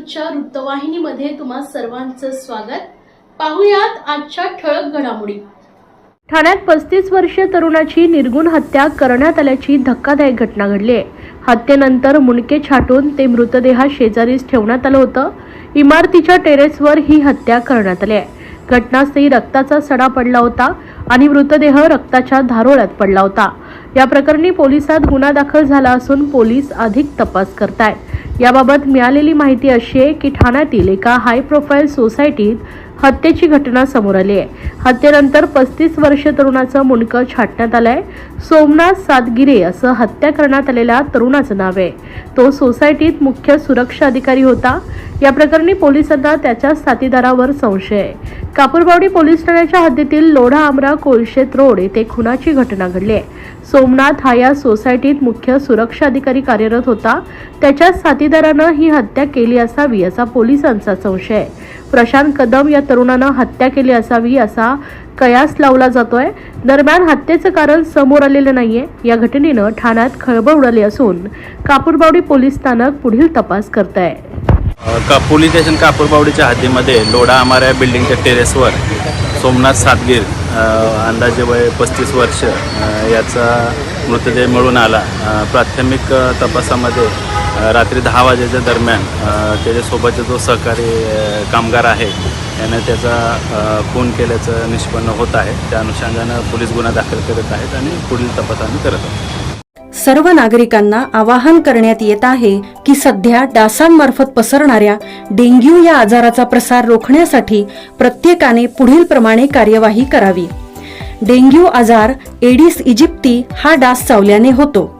न्यूजच्या वृत्तवाहिनीमध्ये तुम्हा सर्वांचं स्वागत. पाहुयात आजच्या ठळक घडामोडी. ठाण्यात पस्तीस वर्षीय तरुणाची निर्गुण हत्या करण्यात आल्याची धक्कादायक घटना घडली आहे. हत्येनंतर मुंडके छाटून ते मृतदेह शेजारीच ठेवण्यात आलं होतं. इमारतीच्या टेरेसवर ही हत्या करण्यात आली आहे. घटनास्थळी रक्ताचा सडा पडला होता. आणि मृतदेह रक्ताच्या धारोळ्यात पडला होता. या प्रकरणी पोलिसात गुन्हा दाखल झाला असून पोलीस अधिक तपास करताय याबाबत मिळालेली माहिती अशी आहे की ठाण्यातील एका हाय प्रोफाईल सोसायटीत हत्येची घटना समोर आली आहे. हत्येनंतर पस्तीस वर्ष तरुणाचं मुंडकं छाटण्यात आलंय. सोमनाथ सातगिरे असं हत्या करण्यात आलेल्या तरुणाचं नाव आहे. तो सोसायटीत मुख्य सुरक्षा अधिकारी होता. या प्रकरणी पोलिसांना त्याच्या साथीदारावर संशय आहे. कापूरबावडी पोलीस ठाण्याच्या हद्दीतील लोढा आमरा कोळशेत रोड येथे खुनाची घटना घडली आहे. सोमनाथ हा या सोसायटीत मुख्य सुरक्षा अधिकारी कार्यरत होता. त्याच्या साथीदारानं ही हत्या केली असावी असा पोलिसांचा संशय आहे. प्रशांत कदम या तरुणानं हत्या केली असावी असा कयास लावला जातोय. दरम्यान हत्येचं कारण समोर आलेलं नाहीये. या घटनेनं ठाण्यात खळबळ उडाली असून कापूरबावडी पोलीस स्थानक पुढील तपास करत आहे का पोलीस स्टेशन कापूरबावडीच्या हद्दीमध्ये लोढा आमाऱ्या बिल्डिंगच्या टेरेसवर सोमनाथ सातगीर अंदाजे वय पस्तीस वर्ष याचा मृतदेह मिळून आला. प्राथमिक तपासामध्ये रात्री दहा वाजेच्या दरम्यान त्याच्यासोबतचा जो सहकारी कामगार आहे याने त्याचा खून केल्याचं निष्पन्न होत आहे. त्या अनुषंगानं पोलीस गुन्हा दाखल करत आहेत आणि पुढील तपास आम्ही करत आहोत. सर्व नागरिकांना आवाहन करण्यात येत आहे की सध्या डासांमार्फत पसरणाऱ्या डेंग्यू या आजाराचा प्रसार रोखण्यासाठी प्रत्येकाने पुढील प्रमाणे कार्यवाही करावी. डेंग्यू आजार एडिस इजिप्ती हा डास चावल्याने होतो.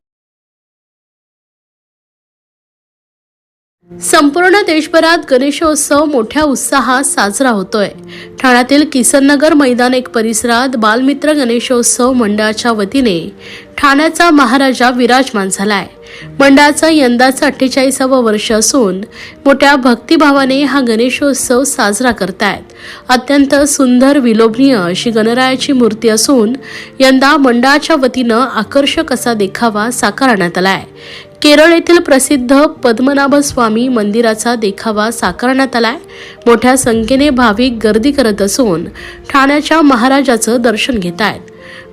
संपूर्ण देशभरात गणेशोत्सव मोठ्या उत्साहात साजरा होतोय. ठाण्यातील किसननगर मैदान एक परिसरात बालमित्र गणेशोत्सव मंडळाच्या वतीने ठाण्याचा महाराजा विराजमान झालाय. मंडळाचं यंदाचं अठ्ठेचाळीसावं वर्ष असून मोठ्या भक्तिभावाने हा गणेशोत्सव साजरा करतायत. अत्यंत सुंदर विलोभनीय अशी गणरायाची मूर्ती असून यंदा मंडळाच्या वतीनं आकर्षक असा देखावा साकारण्यात आलाय. केरळ येथील प्रसिद्ध पद्मनाभ स्वामी मंदिराचा देखावा साकारण्यात आलाय. मोठ्या संख्येने भाविक गर्दी करत असून ठाण्याच्या महाराजाचं दर्शन घेत आहेत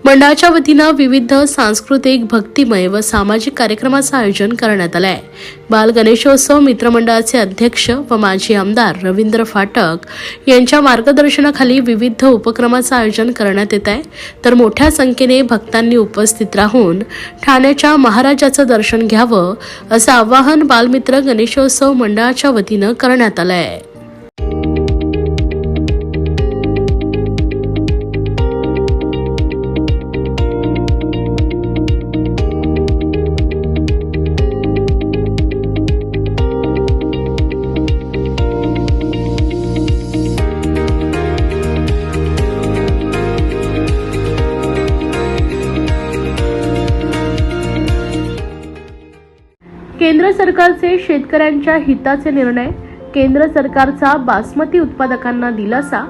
मंडळाच्या वतीनं विविध सांस्कृतिक भक्तिमय व सामाजिक कार्यक्रमाचं आयोजन करण्यात आलं आहे बाल गणेशोत्सव मित्रमंडळाचे अध्यक्ष व माजी आमदार रवींद्र फाटक यांच्या मार्गदर्शनाखाली विविध उपक्रमाचं आयोजन करण्यात येत आहे. तर मोठ्या संख्येने भक्तांनी उपस्थित राहून ठाण्याच्या महाराजाचं दर्शन घ्यावं असं आवाहन बालमित्र गणेशोत्सव मंडळाच्या वतीनं करण्यात आलं आहे सरकारचे शेतकऱ्यांच्या हिताचे निर्णय केंद्र सरकारचा बासमती उत्पादकांना दिलासा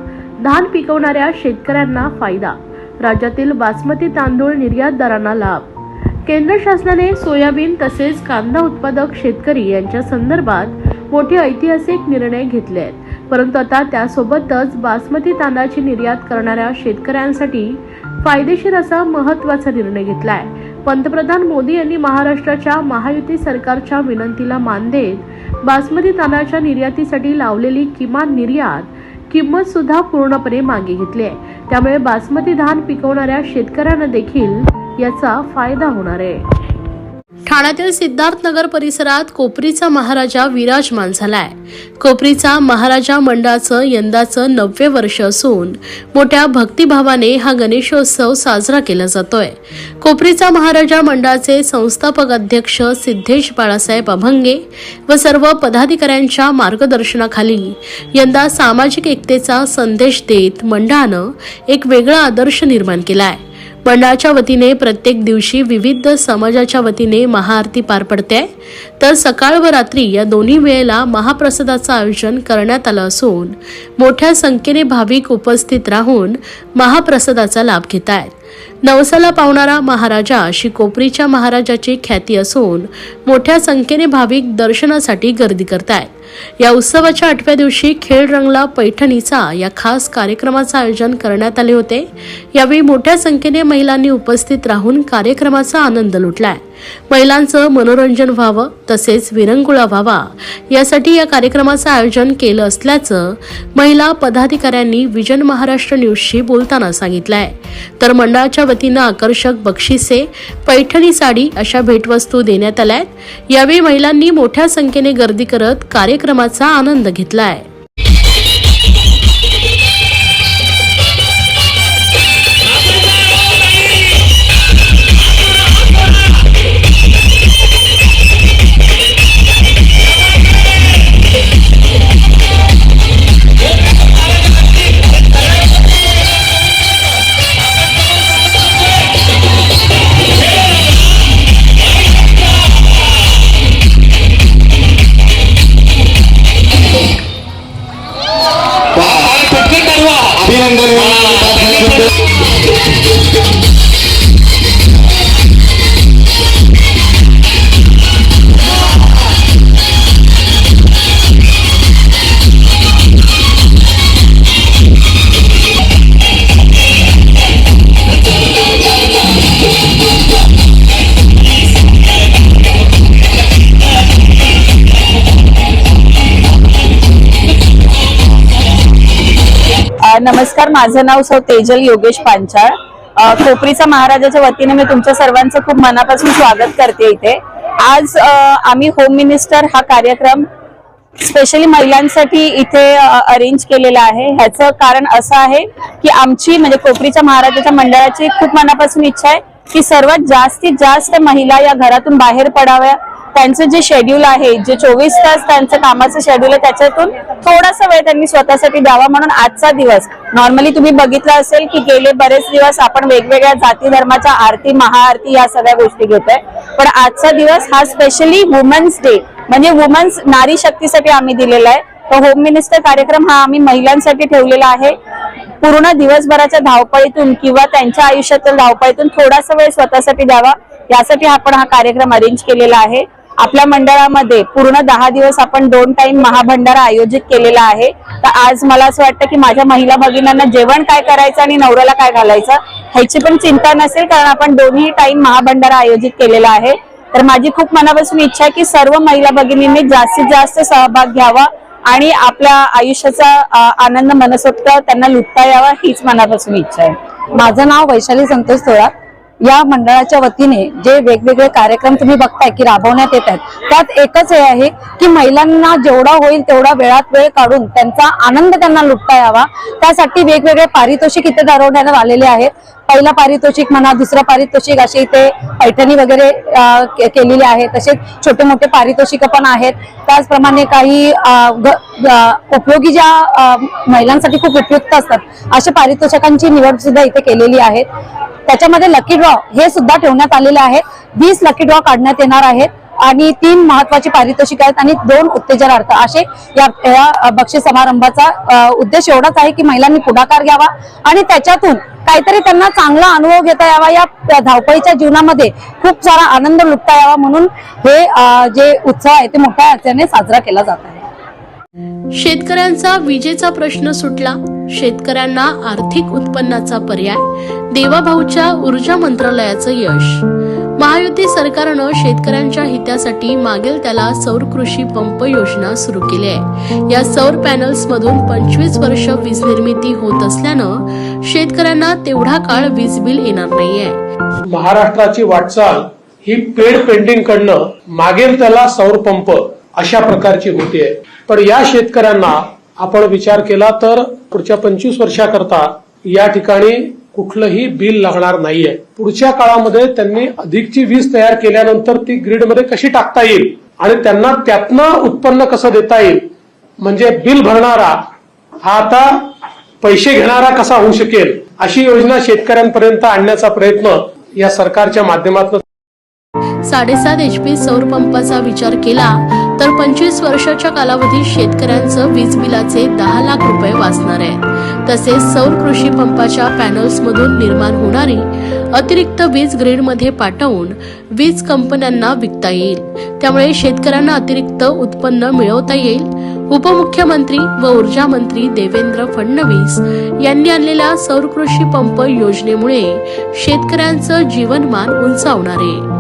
धान पिकवणाऱ्या शेतकऱ्यांना फायदा राज्यातील बासमती तांदूळ निर्यातदारांना लाभ. केंद्र शासनाने सोयाबीन तसेच कांदा उत्पादक शेतकरी यांच्या संदर्भात मोठे ऐतिहासिक निर्णय घेतले आहेत. परंतु आता त्यासोबतच बासमती तांदळाची निर्यात करणाऱ्या शेतकऱ्यांसाठी फायदेशीर असा महत्त्वाचा निर्णय घेतला आहे पंतप्रधान मोदी यांनी महाराष्ट्राच्या महायुती सरकारच्या विनंतीला मान देत बासमती तांदळाच्या निर्यातीसाठी लावलेली किमान निर्यात किंमत सुद्धा पूर्णपणे मागे घेतली आहे. त्यामुळे बासमती धान पिकवणाऱ्या शेतकऱ्यांना देखील याचा फायदा होणार आहे. ठाण्यातील सिद्धार्थनगर परिसरात कोपरीचा महाराजा विराजमान झालाय. कोपरीचा महाराजा मंडळाचं यंदाचं नववे वर्ष असून मोठ्या भक्तिभावाने हा गणेशोत्सव साजरा केला जातोय. कोपरीचा महाराजा मंडळाचे संस्थापक अध्यक्ष सिद्धेश बाळासाहेब अभंगे व सर्व पदाधिकाऱ्यांच्या मार्गदर्शनाखाली यंदा सामाजिक एकतेचा संदेश देत मंडळानं एक वेगळा आदर्श निर्माण केलाय. मंडळाच्या वतीने प्रत्येक दिवशी विविध समाजाच्या वतीने महाआरती पार पडते. तर सकाळ व रात्री या दोन्ही वेळेला महाप्रसादाचं आयोजन करण्यात आलं असून मोठ्या संख्येने भाविक उपस्थित राहून महाप्रसादाचा लाभ घेत आहेत नवसाला पावणारा महाराजा अशी कोपरीच्या महाराजाची ख्याती असून मोठ्या संख्येने भाविक दर्शनासाठी गर्दी करतायत. या उत्सवाच्या आठव्या दिवशी खेळ रंगला पैठणीचा या खास कार्यक्रमाचं आयोजन करण्यात आले होते. यावेळी मोठ्या संख्येने महिलांनी उपस्थित राहून कार्यक्रमाचा आनंद लुटलाय. महिलांचं मनोरंजन व्हावं तसेच विरंगुळा व्हावा. यासाठी या कार्यक्रमाचं आयोजन केलं असल्याचं महिला पदाधिकाऱ्यांनी विजन महाराष्ट्र न्यूजशी बोलताना सांगितलंय. तर मंडळाच्या वतीनं आकर्षक बक्षिसे पैठणी साडी अशा भेटवस्तू देण्यात आल्या आहेत यावेळी महिलांनी मोठ्या संख्येने गर्दी करत कार्यक्रमाचा आनंद घेतलाय. आहे नमस्कार माझं नाव सौ तेजल योगेश पांचाळ. अ, खोपरीचा महाराजाच्या वतीने मी तुमच्या सर्वांचं खूप मनापासून स्वागत करते इथे. आज आम्ही होम मिनिस्टर हा कार्यक्रम स्पेशली महिलांसाठी इथे अरेंज केलेला आहे. ह्याचं कारण असं आहे की आमची म्हणजे कोपरीच्या महाराजाच्या मंडळाची खूप मनापासून इच्छा आहे की सर्वात जास्तीत जास्त महिला या घरातून बाहेर पडाव्या त्यांचं जे शेड्यूल आहे जे चोवीस तास त्यांचं कामाचं शेड्यूल आहे त्याच्यातून थोडासा वेळ त्यांनी स्वतःसाठी द्यावा म्हणून आजचा दिवस. नॉर्मली तुम्ही बघितलं असेल की गेले बरेच दिवस आपण वेगवेगळ्या जाती धर्माच्या आरती महाआरती या सगळ्या गोष्टी घेतोय. पण आजचा दिवस हा स्पेशली वुमन्स डे म्हणजे वुमन्स नारी शक्तीसाठी आम्ही दिलेला आहे. तर होम मिनिस्टर कार्यक्रम हा आम्ही महिलांसाठी ठेवलेला आहे. पूर्ण दिवसभराच्या धावपळीतून किंवा त्यांच्या आयुष्यातील धावपळीतून थोडासा वेळ स्वतःसाठी द्यावा. यासाठी आपण हा कार्यक्रम अरेंज केलेला आहे. आपल्या मंडळामध्ये पूर्ण दहा दिवस आपण दोन टाइम महाभंडारा आयोजित केलेला आहे. तर आज मला असं वाटतं की माझ्या महिला भगिनींना जेवण काय करायचं आणि नवऱ्याला काय घालायचं ह्याची पण चिंता नसेल कारण आपण दोन्ही टाइम महाभंडारा आयोजित केलेला आहे. तर माझी खूप मनापासून इच्छा आहे की सर्व महिला भगिनींनी जास्तीत जास्त सहभाग घ्यावा आणि आपल्या आयुष्याचा आनंद मनसोक्त त्यांना लुटता यावा हीच मनापासून इच्छा आहे. माझं नाव वैशाली संतोष थोरात. या मंडळाच्या वतीने जे वेगवेगळे कार्यक्रम तुम्ही बघताय की राबवण्यात येत आहेत त्यात एकच हे आहे की महिलांना जेवढा होईल तेवढा वेळात वेळ काढून त्यांचा आनंद त्यांना लुटता यावा. त्यासाठी वेगवेगळे पारितोषिक इथे ठरवण्यात आलेले आहेत. पहिला पारितोषिक म्हणा दुसरा पारितोषिक असे इथे पैठणी वगैरे केलेले केलेली आहे तसेच छोटे मोठे पारितोषिक पण आहेत. त्याचप्रमाणे काही ग- उपयोगी ज्या महिलांसाठी खूप उपयुक्त असतात अशा पारितोषिकांची निवड सुद्धा इथे केलेली आहे. त्याच्यामध्ये लकी ड्रॉ हे सुद्धा ठेवण्यात आलेले आहे. वीस लकी ड्रॉ काढण्यात येणार आहेत. आणि तीन महत्वाची पारितोषिक आहेत आणि दोन उत्तेजनार्थ असे या बक्षीस समारंभाचा उद्देश एवढाच आहे की महिलांनी पुढाकार घ्यावा आणि त्याच्यातून काहीतरी त्यांना चांगला अनुभव घेता यावा. या धावपळीच्या जीवनामध्ये खूप सारा आनंद लुटता यावा म्हणून हे जे उत्सव आहे ते मोठ्या अर्थाने साजरा केला जात आहे. शेतकऱ्यांचा विजेचा प्रश्न सुटला. शेतकऱ्यांना आर्थिक उत्पन्नाचा पर्याय देवाभाऊच्या ऊर्जा मंत्रालयाचं यश. महायुती सरकारनं शेतकऱ्यांच्या हितासाठी मागेल त्याला सौर कृषी पंप योजना सुरू केली आहे. या सौर पॅनल्स मधून पंचवीस वर्ष वीज निर्मिती होत असल्यानं शेतकऱ्यांना तेवढा काळ वीज बिल येणार नाहीये. महाराष्ट्राची वाटचाल ही पेड पेंटिंग कडनं मागेल त्याला सौर पंप अशा प्रकारची होतीये. पण या शेतकऱ्यांना आपण विचार केला तर पुढच्या पंचवीस वर्षाकरता या ठिकाणी कुठलंही बिल लागणार नाहीये. पुढच्या काळामध्ये त्यांनी अधिकची वीज तयार केल्यानंतर ती ग्रीडमध्ये कशी टाकता येईल आणि त्यांना त्यातनं उत्पन्न कसं देता येईल म्हणजे बिल भरणारा हा आता पैसे घेणारा कसा होऊ शकेल अशी योजना शेतकऱ्यांपर्यंत आणण्याचा प्रयत्न या सरकारच्या माध्यमातून साडेसात एच पी सौर पंपाचा विचार केला तर पंचवीस वर्षाच्या कालावधीत शेतकऱ्यांचं वीज बिलाचे दहा लाख रुपये वाचणार आहेत तसेच सौर कृषी पंपाच्या पॅनल्समधून निर्माण होणारी अतिरिक्त वीज ग्रीडमध्ये पाठवून वीज कंपन्यांना विकता येईल. त्यामुळे शेतकऱ्यांना अतिरिक्त उत्पन्न मिळवता येईल. उपमुख्यमंत्री व ऊर्जा मंत्री देवेंद्र फडणवीस यांनी आणलेल्या सौर कृषी पंप योजनेमुळे शेतकऱ्यांचं जीवनमान उंचावणार आहे.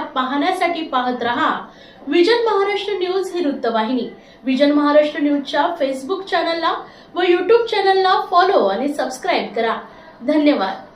बातम्या पाहण्यासाठी पाहत रहा. विजन महाराष्ट्र न्यूज ही वृत्तवाहिनी. विजन महाराष्ट्र न्यूजच्या फेसबुक चॅनलला व युट्यूब चॅनलला फॉलो आणि सबस्क्राईब करा. धन्यवाद.